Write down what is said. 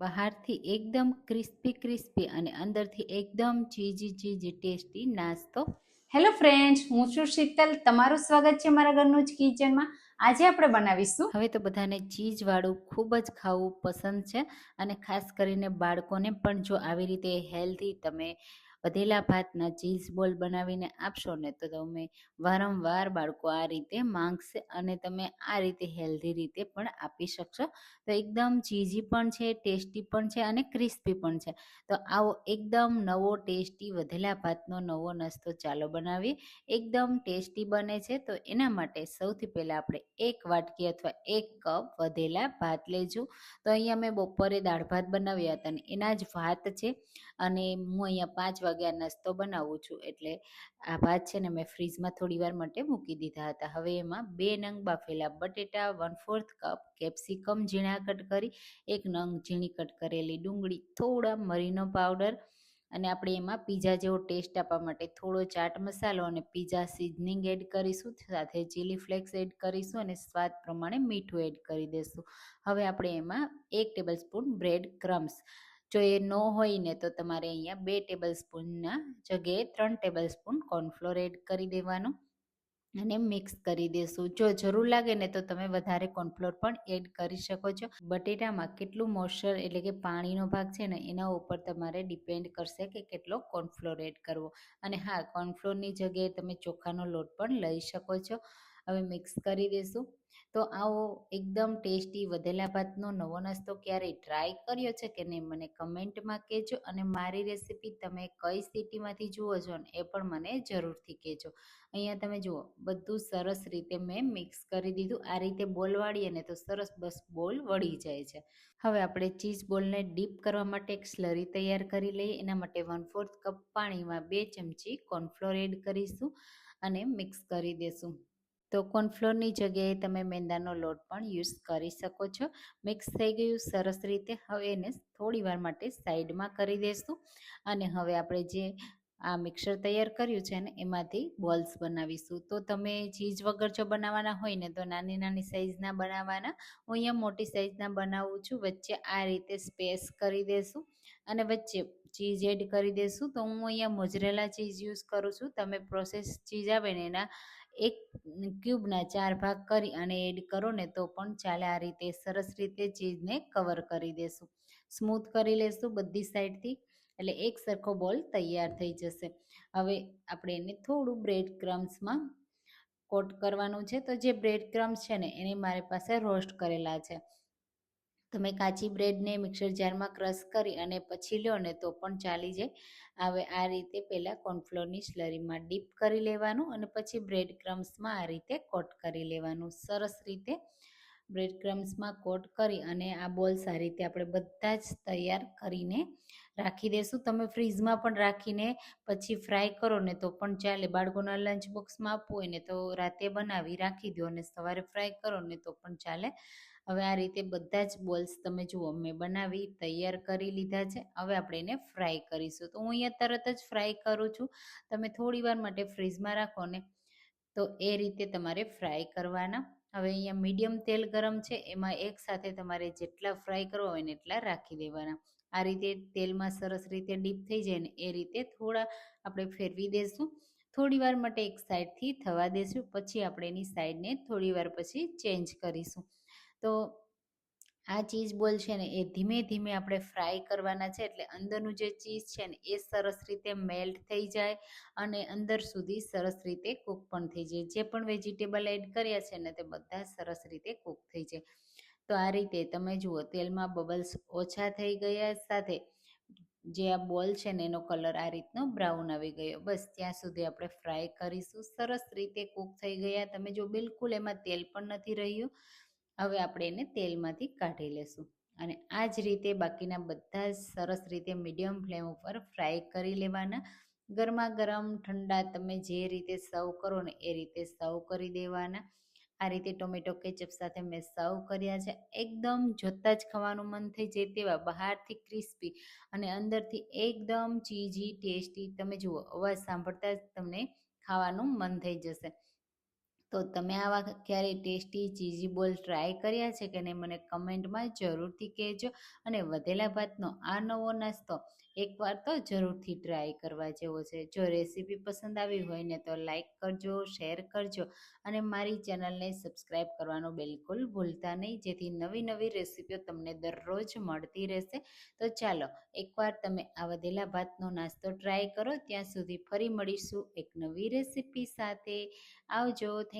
બહારથી એકદમ crispy crispy અને અંદરથી એકદમ ચીજી ચીજી ટેસ્ટી નાસ્તો. હેલો ફ્રેન્ડ્સ હું છું શીતલ. તમારું સ્વાગત છે મારા ઘરનું જ કિચનમાં. આજે આપણે બનાવીશું. હવે તો બધાને ચીજવાળું ખૂબ જ ખાવું પસંદ છે અને ખાસ કરીને બાળકોને પણ જો આવી રીતે હેલ્ધી તમે વધેલા ભાતના ચીઝ બોલ બનાવીને આપશો ને તો તમે વારંવાર બાળકો આ રીતે માંગશે અને તમે આ રીતે હેલ્ધી રીતે પણ આપી શકશો. તો એકદમ ચીઝી પણ છે, ટેસ્ટી પણ છે અને ક્રિસ્પી પણ છે. તો આવો એકદમ નવો ટેસ્ટી વધેલા ભાતનો નવો નાસ્તો ચાલો બનાવીએ. એકદમ ટેસ્ટી બને છે. તો એના માટે સૌથી પહેલાં આપણે એક વાટકી અથવા એક કપ વધેલા ભાત લેજો. તો અહીંયા મેં બપોરે દાળ ભાત બનાવ્યા હતા અને એના જ ભાત છે. અને હું અહીંયા પાંચ વાગ્યા નાસ્તો બનાવું છું. એટલે આ ભાત છે ને મેં ફ્રીજમાં થોડી વાર માટે મૂકી દીધા હતા. હવે એમાં બે નંગ બાફેલા બટેટા વન ફોર્થ કપ કેપ્સિકમ ઝીણા કટ કરી, એક નંગ ઝીણી કટ કરેલી ડુંગળી, થોડા મરીનો પાવડર અને આપણે એમાં પીઝા જેવો ટેસ્ટ આપવા માટે થોડો ચાટ મસાલો અને પીઝા સિઝનિંગ એડ કરીશું. સાથે ચીલી ફ્લેક્સ એડ કરીશું અને સ્વાદ પ્રમાણે મીઠું એડ કરી દઈશું હવે આપણે એમાં એક ટેબલ સ્પૂન બ્રેડ ક્રમ્સ જો એ ન હોય ને તો તમારે અહીંયા બે ટેબલ સ્પૂનના જગ્યાએ ત્રણ ટેબલ સ્પૂન કોર્નફ્લોર એડ કરી દેવાનું અને મિક્સ કરી દેશું. જો જરૂર લાગે ને તો તમે વધારે કોર્નફ્લોર પણ એડ કરી શકો છો. બટેટામાં કેટલું મોઇશ્ચર એટલે કે પાણીનો ભાગ છે ને એના ઉપર તમારે ડિપેન્ડ કરશે કે કેટલો કોર્નફ્લોર એડ કરવો. અને હા, કોર્નફ્લોરની જગ્યાએ તમે ચોખાનો લોટ પણ લઈ શકો છો. હવે મિક્સ કરી દઈશું તો આવો એકદમ ટેસ્ટી વધેલા ભાતનો નવો નાસ્તો ક્યારેય ટ્રાય કર્યો છે કે નહીં મને કમેન્ટમાં કહેજો અને મારી રેસીપી તમે કઈ સિટીમાંથી જુઓ છો ને એ પણ મને જરૂરથી કહેજો. અહીંયા તમે જુઓ, બધું સરસ રીતે મેં મિક્સ કરી દીધું. આ રીતે બોલ વાળીએ ને તો સરસ બસ બોલ વળી જાય છે. હવે આપણે ચીઝ બોલને ડીપ કરવા માટે એક સ્લરી તૈયાર કરી લઈએ. એના માટે વન ફોર્થ કપ પાણીમાં બે ચમચી કોર્નફ્લોર એડ કરીશું અને મિક્સ કરી દેશું. તો કોર્નફ્લોરની જગ્યાએ તમે મેંદાનો લોટ પણ યુઝ કરી શકો છો. મિક્સ થઈ ગયું સરસ રીતે. હવે એને થોડી વાર માટે સાઈડમાં કરી દઈશું અને હવે આપણે જે આ મિક્સર તૈયાર કર્યું છે ને, એમાંથી બોલ્સ બનાવીશું. તો તમે ચીજ વગર જો બનાવવાના હોય ને, તો નાની નાની સાઇઝના બનાવવાના. હું અહીંયા મોટી સાઇઝના બનાવું છું. વચ્ચે આ રીતે સ્પેસ કરી દઈશું અને વચ્ચે ચીઝ એડ કરી દેશું. તો હું અહીંયા મોજરેલા ચીઝ યુઝ કરું છું. તમે પ્રોસેસ ચીઝ આવે ને, એના એક ક્યુબના ચાર ભાગ કરી અને એડ કરો ને તો પણ ચાલે આ રીતે સરસ રીતે ચીઝને કવર કરી દેશું. સ્મૂથ કરી લેશું બધી સાઈડથી એટલે એક સરખો બોલ તૈયાર થઈ જશે. હવે આપણે એને થોડું બ્રેડ ક્રમ્સમાં કોટ કરવાનું છે. તો જે બ્રેડ ક્રમ્સ છે ને, એને મારી પાસે રોસ્ટ કરેલા છે. તમે કાચી બ્રેડને મિક્સર જારમાં ક્રશ કરી અને પછી લો ને તો પણ ચાલી જાય. હવે આ રીતે પહેલાં કોર્નફ્લોરની સ્લરીમાં ડીપ કરી લેવાનું અને પછી બ્રેડ ક્રમ્સમાં આ રીતે કોટ કરી લેવાનું. સરસ રીતે બ્રેડ ક્રમ્સમાં કોટ કરી અને આ બોલ્સ આ રીતે આપણે બધા જ તૈયાર કરીને રાખી દઈશું તમે ફ્રીઝમાં પણ રાખીને પછી ફ્રાય કરો ને તો પણ ચાલે. બાળકોના લંચ બોક્સમાં આપવું હોય ને તો રાતે બનાવી રાખી દો અને સવારે ફ્રાય કરો ને તો પણ ચાલે. હવે આ રીતે બધા જ બોલ્સ તમે જુઓ, મેં બનાવી, તૈયાર કરી લીધા છે. હવે આપણે એને ફ્રાય કરીશું. તો હું અહીંયા તરત જ ફ્રાય કરું છું. તમે થોડી વાર માટે ફ્રીઝમાં રાખો ને, તો એ રીતે તમારે ફ્રાય કરવાના. હવે અહીંયા મીડિયમ તેલ ગરમ છે, એમાં એક સાથે તમારે જેટલા ફ્રાય કરવા હોય ને એટલા રાખી દેવાના. આ રીતે તેલમાં સરસ રીતે ડીપ થઈ જાય ને, એ રીતે થોડા આપણે ફેરવી દઈશું થોડી વાર માટે એક સાઈડથી થવા દેશું. પછી આપણે એની સાઈડને થોડી વાર પછી ચેન્જ કરીશું. તો આ ચીઝ બોલ છે ને, એ ધીમે ધીમે આપણે ફ્રાય કરવાના છે, એટલે અંદરનું જે ચીઝ છે ને, એ સરસ રીતે મેલ્ટ થઈ જાય અને અંદર સુધી સરસ રીતે કૂક પણ થઈ જાય. જે પણ વેજીટેબલ એડ કર્યા છે ને, તે બધા સરસ રીતે કૂક થઈ જાય. તો આ રીતે તમે જુઓ, તેલમાં બબલ્સ ઓછા થઈ ગયા સાથે જે આ બોલ છે ને, એનો કલર આ રીતનો બ્રાઉન આવી ગયો. બસ, ત્યાં સુધી આપણે ફ્રાય કરીશું. સરસ રીતે કૂક થઈ ગયા. તમે જો, બિલકુલ એમાં તેલ પણ નથી રહ્યું. હવે આપણે એને તેલમાંથી કાઢી લેશું. અને આ જ રીતે બાકીના બધા જ સરસ રીતે મીડિયમ ફ્લેમ ઉપર ફ્રાય કરી લેવાના. ગરમા ગરમ ઠંડા તમે જે રીતે સર્વ કરો ને એ રીતે સર્વ કરી દેવાના. આ રીતે ટોમેટો કેચઅપ સાથે મેં સર્વ કર્યા છે. એકદમ જોતાં જ ખાવાનું મન થઈ જાય તેવા બહારથી ક્રિસ્પી અને અંદરથી એકદમ ચીઝી, ટેસ્ટી. તમે જુઓ, અવાજ સાંભળતા જ તમને ખાવાનું મન થઈ જશે. તો તમે આવા ક્યારેય ટેસ્ટી ચીઝી બોલ ટ્રાય કર્યા છે કે નહીં મને કમેન્ટમાં જરૂરથી કહેજો. અને વધેલા ભાતનો આ નવો નાસ્તો એકવાર તો જરૂરથી ટ્રાય કરવા જેવો છે. જો રેસીપી પસંદ આવી હોય ને તો લાઇક કરજો, શેર કરજો અને મારી ચેનલને સબસ્ક્રાઈબ કરવાનું બિલકુલ ભૂલતા નહીં. જેથી નવી નવી રેસીપીઓ તમને દરરોજ મળતી રહેશે. તો ચાલો, એકવાર તમે આ વધેલા ભાતનો નાસ્તો ટ્રાય કરો. ત્યાં સુધી ફરી મળીશું એક નવી રેસીપી સાથે. આવજો, thank